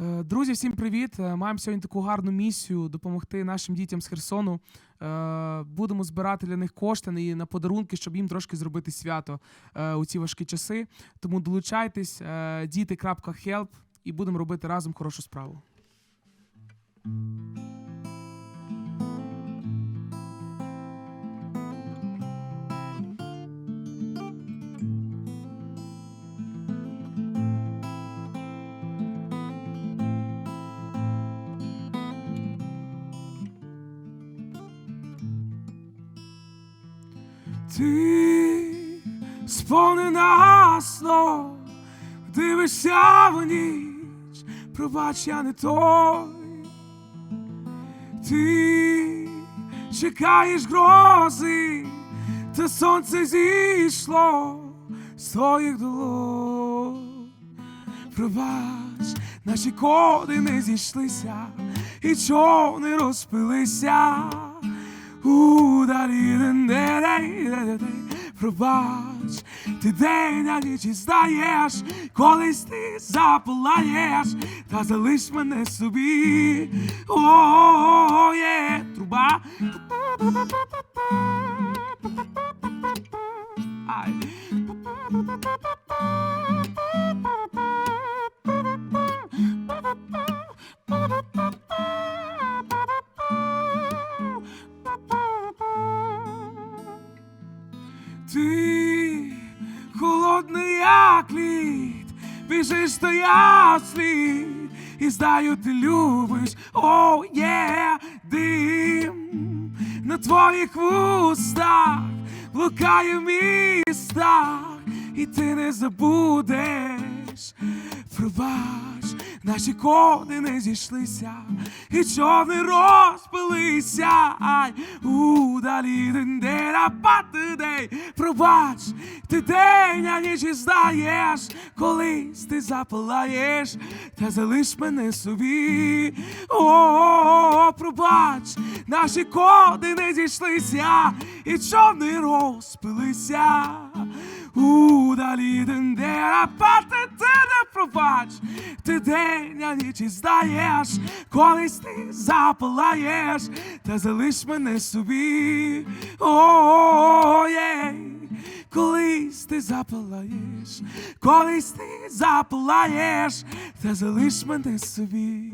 Е, Друзі, всім привіт! Е, Маємо сьогодні таку гарну місію допомогти нашим дітям з Херсону. Е, Будемо збирати для них кошти на подарунки, щоб їм трошки зробити свято у ці важкі часи. Тому долучайтесь, діти.help і будемо робити разом хорошу справу. Ти сповнена снов, дивишся в ніч, пробач, я не той. Ти чекаєш грози, та сонце зійшло з твоїх долонь. Пробач, наші коди не зійшлися, і човни розпилися. Пробач, ти день на ніч і знаєш, колись ти запалаєш, та залиш мене собі. О, є труба. Ай. Лід, біжиш то я і знаю, ти любиш, о, є дим на твоїх вустах, блукає в містах, і ти не забудеш, пробач, наші коди не зійшлися, і човни розпилися, ай, удалі дендера патидей, пробач, ти день, а ніч і знаєш, колись ти запалаєш, та залиш мене собі, о, пробач, наші коди не зійшлися, і човни розпилися. Удалі дендера патидей, пробач, ти день, а ніч і знаєш, колись ти запалаєш, та залиш мене собі. О, єй. Колись ти запалаєш, колись ти запалаєш, та залиш мене собі.